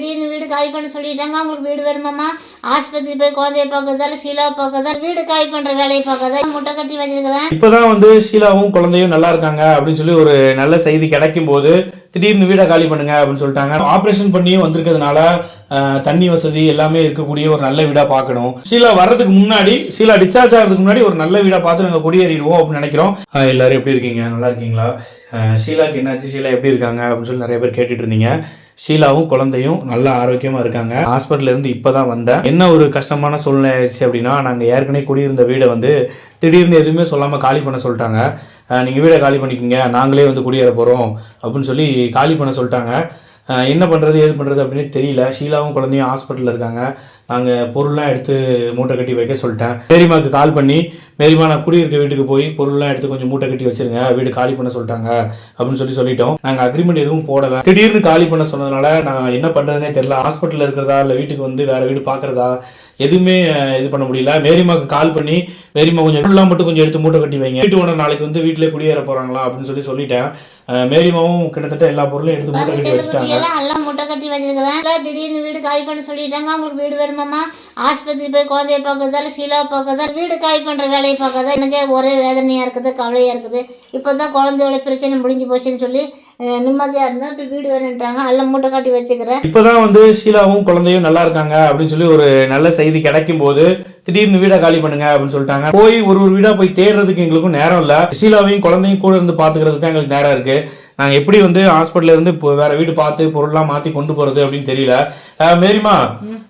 திடீர்னு வீடு காலி பண்ண சொல்லிட்டாங்க. அவங்களுக்கு வீடு வேணுமாம்மா? ஆஸ்பத்திரி போய் குழந்தைய பார்க்கறதால சீலாவை பார்க்கறதா வீடு காலி பண்ணுற வேலையை பார்க்கறதா முட்டை கட்டி வச்சிருக்கிறேன். இப்பதான் வந்து ஷீலாவும் குழந்தையும் நல்லா இருக்காங்க அப்படின்னு சொல்லி ஒரு நல்ல செய்தி கிடைக்கும் போது திடீர்னு வீடை காலி பண்ணுங்க அப்படின்னு சொல்லிட்டாங்க. ஆப்ரேஷன் பண்ணியும் வந்திருக்கிறதுனால அஹ், தண்ணி வசதி எல்லாமே இருக்கக்கூடிய ஒரு நல்ல வீடா பார்க்கணும். ஷீலா வர்றதுக்கு முன்னாடி ஷீலா டிஸ்சார்ஜ் ஆகிறதுக்கு முன்னாடி ஒரு நல்ல வீடா பார்த்து நாங்கள் குடியேறிடுவோம் அப்படின்னு நினைக்கிறோம். எல்லாரும் எப்படி இருக்கீங்க? நல்லா இருக்கீங்களா? அஹ், ஷீலாக்கு என்னாச்சு? ஷீலா எப்படி இருக்காங்க? அப்படின்னு சொல்லி நிறைய பேர் கேட்டுட்டு இருந்தீங்க. ஷீலாவும் குழந்தையும் நல்ல ஆரோக்கியமா இருக்காங்க. ஹாஸ்பிட்டல்ல இருந்து இப்பதான் வந்தேன். என்ன ஒரு கஷ்டமான சூழ்நிலை ஆயிடுச்சு அப்படின்னா நாங்க ஏற்கனவே குடியிருந்த வீடை வந்து திடீர்னு எதுவுமே சொல்லாம காலி பண்ண சொல்லிட்டாங்க. நீங்கள் நீங்க வீடை காலி பண்ணிக்கோங்க நாங்களே வந்து குடியேற போறோம் அப்படின்னு சொல்லி காலி பண்ண சொல்லிட்டாங்க. என்ன பண்ணுறது ஏது பண்ணுறது அப்படின்னு தெரியல. ஷீலாவும் குழந்தையும் ஹாஸ்பிட்டலில் இருக்காங்க. நாங்கள் பொருள்லாம் எடுத்து மூட்டை கட்டி வைக்க சொல்லிட்டேன். மேரிமாக்கு கால் பண்ணி மேரிமா நான் குடியிருக்க வீட்டுக்கு போய் பொருள்லாம் எடுத்து கொஞ்சம் மூட்டை கட்டி வச்சிருங்க வீடு காலி பண்ண சொல்லிட்டாங்க அப்படின்னு சொல்லி சொல்லிட்டோம். நாங்கள் அக்ரிமெண்ட் எதுவும் போடலை. திடீர்னு காலி பண்ண சொன்னதுனால நான் என்ன பண்ணுறதுனே தெரியல. ஹாஸ்பிட்டலில் இருக்கிறதா இல்லை வீட்டுக்கு வந்து வேறு வீடு பார்க்குறதா எதுவுமே இது பண்ண முடியல. மேரிமாக்கு கால் பண்ணி மேரிமா கொஞ்சம் பொருள்லாம் மட்டும் கொஞ்சம் எடுத்து மூட்டை கட்டி வைங்க. வீட்டு ஓனர் நாளைக்கு வந்து வீட்டிலே குடியேற போகிறாங்களா அப்படின்னு சொல்லி சொல்லிட்டேன். மேரிமாவும் கிட்டத்தட்ட எல்லா பொருளும் எடுத்து மூட்டை கட்டி வச்சுட்டாங்க. எல்லாம் முட்டை கட்டி வச்சிருக்கிறேன் திடீர்னு வீடு காலி பண்ண சொல்லிட்டாங்க. அவங்களுக்கு வீடு எங்கம்மா ஆஸ்பத்திரி போய் குழந்தைய பார்க்குறதால சீலாவை பார்க்கறதா வீடு காய் பண்ணுற வேலையை பார்க்கறதா எனக்கே ஒரே வேதனையாக இருக்குது கவலையாக இருக்குது. இப்போ தான் குழந்தையோட பிரச்சனை முடிஞ்சு போச்சுன்னு சொல்லி நிம்மதியாக இருந்தோம் இப்போ வீடு வேணுன்ட்டாங்க. எல்லாம் மூட்டை கட்டி வச்சுக்கிறேன். இப்பதான் வந்து ஷீலாவும் குழந்தையும் நல்லா இருக்காங்க அப்படின்னு சொல்லி ஒரு நல்ல செய்தி கிடைக்கும் போது திடீர்னு வீடை காலி பண்ணுங்க அப்படின்னு சொல்லிட்டாங்க. போய் ஒரு ஒரு வீடா போய் தேடுறதுக்கு எங்களுக்கும் நேரம் இல்ல. ஷீலாவையும் குழந்தையும் கூட இருந்து பாத்துக்கிறதுக்கு தான் எங்களுக்கு நேரம் இருக்கு. நாங்க எப்படி வந்து ஹாஸ்பிட்டல்ல இருந்து இப்போ வேற வீடு பார்த்து பொருள்லாம் மாத்தி கொண்டு போறது அப்படின்னு தெரியல. மேரிமா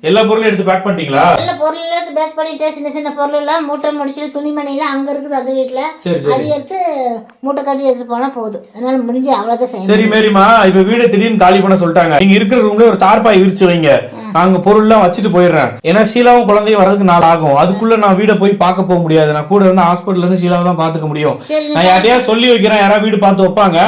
எல்லா பொருளும் எடுத்து பேக் பண்ணிட்டீங்களா? நல்ல பொருள் எடுத்து பேக் பண்ணிட்டு சின்ன சின்ன பொருள் எல்லாம் மூட்டை முடிச்சுட்டு துணிமணிலாம் அங்கே இருக்குது அது வீட்டில் சரி அது எடுத்து மூட்டை கட்டி எடுத்துட்டு போனால் போதும். அதனால முடிஞ்சு அவ்வளோதான் சரி மேரிமா இப்ப வீடை திடீர்னு காலி பண்ண சொல்லிட்டாங்க. நீங்க இருக்கிற ரூம்ல ஒரு தார்பாய் விரிச்சு வைங்க. நாங்க பொருள்லாம் வச்சுட்டு போயிடுறேன். ஏன்னா ஷீலாவும் குழந்தையும் வரதுக்கு நாள் ஆகும். அதுக்குள்ள நான் வீடை போய் பார்க்க போக முடியாது. நான் கூட இருந்து ஹாஸ்பிட்டல்ல இருந்து ஷீலாவை தான் பாத்துக்க முடியும். நான் யார்ட்டையா சொல்லி வைக்கிறேன். யாராவது வீடு பார்த்து வைப்பாங்க.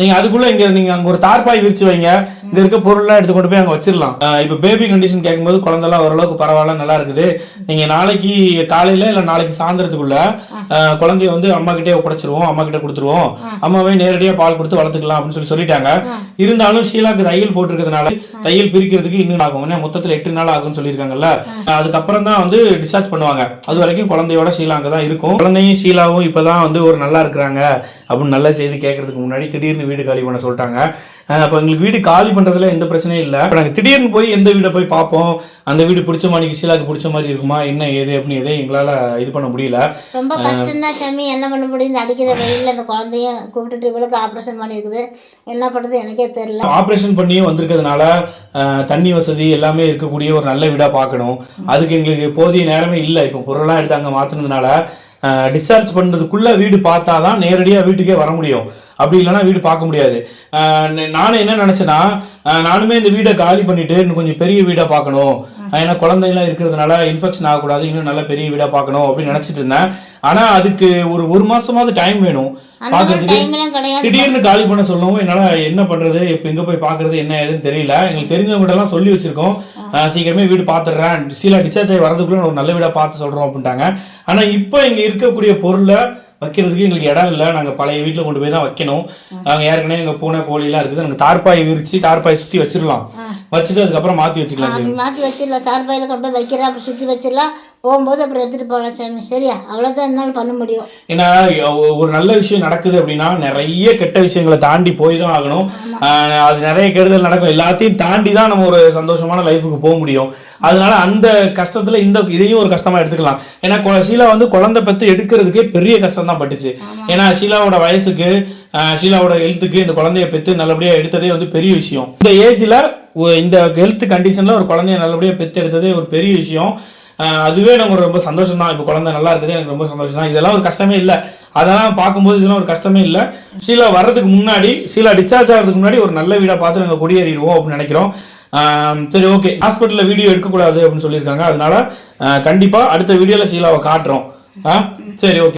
நீங்க அதுக்குள்ள இங்க நீங்க அங்க ஒரு தார்பாய் விரிச்சு வைங்க. இங்க இருக்க பொருள்லாம் எடுத்து கொண்டு போய் அங்க வச்சிடலாம் இப்போ இப்ப பேபி கண்டிஷன் கேட்கும்போது குழந்தைலாம் ஓரளவுக்கு பரவாயில்ல நல்லா இருக்குது. நீங்க நாளைக்கு காலையில இல்ல நாளைக்கு சாயந்தரத்துக்குள்ள குழந்தைய வந்து அம்மா கிட்டே ஒப்படைச்சிருவோம் அம்மா கிட்ட கொடுத்துருவோம். அம்மாவே நேரடியா பால் கொடுத்து வளர்த்துக்கலாம் அப்படின்னு சொல்லி சொல்லிட்டாங்க. இருந்தாலும் ஷீலாக்கு தையல் போட்டிருக்கிறதுனால தையல் பிரிக்கிறதுக்கு இன்னும் ஆகும். ஏன்னா மொத்தத்துல எட்டு நாள் ஆகும்னு சொல்லியிருக்காங்கல்ல. அதுக்கப்புறம் தான் வந்து டிஸ்சார்ஜ் பண்ணுவாங்க. அது வரைக்கும் குழந்தையோட ஷீலா அங்கே தான் இருக்கும். குழந்தையும் ஷீலாவும் இப்பதான் வந்து ஒரு நல்லா இருக்கிறாங்க அப்படின்னு நல்ல செய்தி கேட்கறதுக்கு முன்னாடி திடீர்னு வீடு காலி பண்ண சொல்லிட்டாங்க. அப்ப எங்களுக்கு வீடு காலி பண்றதுல எந்த பிரச்சனையும் இல்லை. இப்ப நாங்க திடீர்னு போய் எந்த வீடை போய் பார்ப்போம். அந்த வீடு பிடிச்ச மாதிரி ஷீலாக்கு பிடிச்ச மாதிரி இருக்குமா? என்ன ஏது அப்படின்னு எதையும் எங்களால இது பண்ண முடியல. ரொம்ப கஷ்டம்தான் சாமி. என்ன பண்ண முடியும்? இந்த அடிக்கிற வெயிலில் அந்த குழந்தைய கூப்பிட்டுட்டு இவளுக்கு ஆப்ரேஷன் பண்ணியிருக்குது என்ன பண்ணுறது எனக்கே தெரியல. ஆப்ரேஷன் பண்ணியும் வந்திருக்கிறதுனால தண்ணி வசதி எல்லாமே இருக்கக்கூடிய ஒரு நல்ல வீடா பார்க்கணும். அதுக்கு எங்களுக்கு போதிய நேரமே இல்லை. இப்போ பொருள்லாம் எடுத்து அங்கே மாற்றினதுனால டிஸ்சார்ஜ் பண்ணுறதுக்குள்ள வீடு பார்த்தா தான் நேரடியாக வீட்டுக்கே வர முடியும். அப்படி இல்லைன்னா வீடு பார்க்க முடியாது. நானும் என்ன நினச்சேன்னா நானுமே இந்த வீடை காலி பண்ணிட்டு இன்னும் கொஞ்சம் பெரிய வீடாக பார்க்கணும். ஏன்னா குழந்தைலாம் இருக்கிறதுனால இன்ஃபெக்ஷன் ஆகக்கூடாது இன்னும் நல்ல பெரிய வீடாக பார்க்கணும் அப்படின்னு நினச்சிட்டு இருந்தேன். ஆனால் அதுக்கு ஒரு ஒரு மாசமாவது டைம் வேணும். பார்க்கறதுக்கு திடீர்னு காலி பண்ண சொல்லவும் என்னால என்ன பண்றது இப்ப எங்க போய் பாக்குறது என்ன ஏதுன்னு தெரியல. எங்களுக்கு தெரிஞ்சவங்க எல்லாம் சொல்லி வச்சிருக்கோம். சீக்கிரமே வீடு பாத்துடுறேன் சீலா டிஸ்சார்ஜ் ஆகி வரதுக்குள்ள ஒரு நல்ல வீடா பார்த்து சொல்றோம் அப்படின்ட்டாங்க. ஆனா இப்போ இங்க இருக்கக்கூடிய பொருளை வைக்கிறதுக்கு எங்களுக்கு இடம் இல்லை. நாங்கள் பழைய வீட்டில் கொண்டு போய் தான் வைக்கணும். நாங்கள் ஏற்கனவே எங்கள் பூனை கோழிலாம் இருக்குது. நாங்கள் தார்பாய் விரித்து தார்பாய் சுற்றி வச்சிடலாம். வச்சுட்டு அதுக்கப்புறம் மாற்றி வச்சுக்கலாம் அப்படி மாற்றி வச்சிடலாம். தார்பாயில் கொண்டு போய் வைக்கிறேன். அப்படி சுற்றி வச்சிடலாம். போகும்போது அப்புறம் எடுத்துகிட்டு போகலாம் சாமி. சரியா? அவ்வளோதான் என்னால் பண்ண முடியும். ஏன்னா ஒரு நல்ல விஷயம் நடக்குது அப்படின்னா நிறைய கெட்ட விஷயங்களை தாண்டி போய் தான் ஆகணும். அது நிறைய கெடுதல் நடக்கும். எல்லாத்தையும் தாண்டி தான் நம்ம ஒரு சந்தோஷமான லைஃபுக்கு போக முடியும். அதனால அந்த கஷ்டத்துல இந்த இதையும் ஒரு கஷ்டமா எடுத்துக்கலாம். ஏன்னா ஷீலா வந்து குழந்தை பெத்து எடுக்கிறதுக்கே பெரிய கஷ்டம் தான் பட்டுச்சு. ஏன்னா ஷீலாவோட வயசுக்கு ஷீலாவோட ஹெல்த்துக்கு இந்த குழந்தைய பெத்து நல்லபடியா எடுத்ததே வந்து பெரிய விஷயம். இந்த ஏஜ்ல இந்த ஹெல்த் கண்டிஷனில் ஒரு குழந்தைய நல்லபடியாக பெத்து எடுத்ததே ஒரு பெரிய விஷயம். அதுவே நமக்கு ரொம்ப சந்தோஷம் தான் இப்போ குழந்தை நல்லா இருக்குது எனக்கு ரொம்ப சந்தோஷம் தான் இதெல்லாம் ஒரு கஷ்டமே இல்லை. அதெல்லாம் பார்க்கும்போது இதெல்லாம் ஒரு கஷ்டமே இல்லை. ஷீலா வர்றதுக்கு முன்னாடி ஷீலா டிஸ்சார்ஜ் ஆகிறதுக்கு முன்னாடி ஒரு நல்ல வீடாக பார்த்து நாங்கள் குடியேறிடுவோம் அப்படின்னு நினைக்கிறோம். சரி ஓகே ஹாஸ்பிட்டலில் வீடியோ எடுக்கக்கூடாது அப்படின்னு சொல்லியிருக்காங்க. அதனால கண்டிப்பாக அடுத்த வீடியோவில் ஷீலாவை காட்டுறோம். ஆ சரி ஓகே